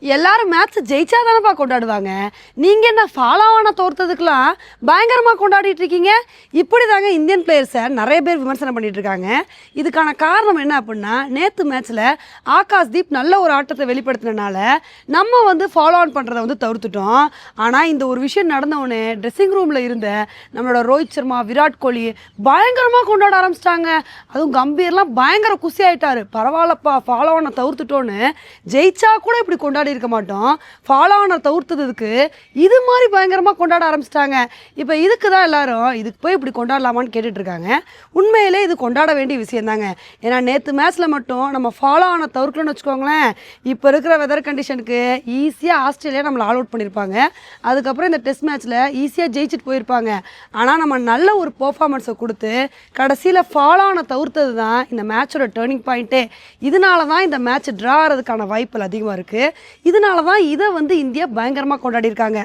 எல்லாரும் மேட்ச் ஜெயிச்சா தானேப்பா கொண்டாடுவாங்க? நீங்க என்ன ஃபாலோ ஆன தோர்த்ததுக்கெல்லாம் பயங்கரமா கொண்டாடிட்டு இருக்கீங்க? இப்படி தாங்க இந்தியன் பிளேயர்ஸை நிறைய பேர் விமர்சனம் பண்ணிட்டு இருக்காங்க. இதுக்கான காரணம் என்ன அப்படின்னா நேத்து மேட்ச்ல ஆகாஷ் தீப் நல்ல ஒரு ஆட்டத்தை வெளிப்படுத்தினால நம்ம வந்து ஃபாலோ ஆன் பண்றதை வந்து தவிர்த்துட்டோம். ஆனா இந்த ஒரு விஷயம் நடந்தவொடனே ட்ரெஸ்ஸிங் ரூம்ல இருந்த நம்மளோட ரோஹித் சர்மா விராட் கோலி பயங்கரமா கொண்டாட ஆரம்பிச்சிட்டாங்க. அதுவும் கம்பீர்லாம் பயங்கர குசி ஆயிட்டாரு. பரவாயில்லப்பா ஃபாலோ ஆன தவிர்த்துட்டோன்னு ஜெயிச்சா கூட இப்படி கொண்டாடி இருக்க மாட்டோம். ஃபாலோ ஆன தவிர்த்ததுக்கு இது மாதிரி பயங்கரமாக கொண்டாட ஆரம்பிச்சிட்டாங்க. இப்போ இதுக்கு தான் எல்லாரும் இதுக்கு போய் இப்படி கொண்டாடலாமான்னு கேட்டுட்ருக்காங்க. உண்மையிலே இது கொண்டாட வேண்டிய விஷயம் தாங்க ஏன்னா நேற்று மேட்ச்சில் மட்டும் நம்ம ஃபாலோ ஆன தவிர்க்கணும்னு வச்சுக்கோங்களேன். இப்போ இருக்கிற வெதர் கண்டிஷனுக்கு ஈஸியாக ஆஸ்திரேலியா நம்மளை ஆல் அவுட் பண்ணியிருப்பாங்க. அதுக்கப்புறம் இந்த டெஸ்ட் மேட்ச்சில் ஈஸியாக ஜெயிச்சுட்டு போயிருப்பாங்க. ஆனால் நம்ம நல்ல ஒரு பெர்ஃபார்மன்ஸை கொடுத்து கடைசியில் ஃபாலோ ஆன தவிர்த்தது தான் இந்த மேட்சோட டேர்னிங் பாயிண்ட்டே இதனால தான் இந்த மேட்ச் ட்ரா ஆகிறதுக்கான வாய்ப்புகள் அதிகமாக இருக்குது இதனால தான் இதை வந்து இந்தியா பயங்கரமாக கொண்டாடியிருக்காங்க.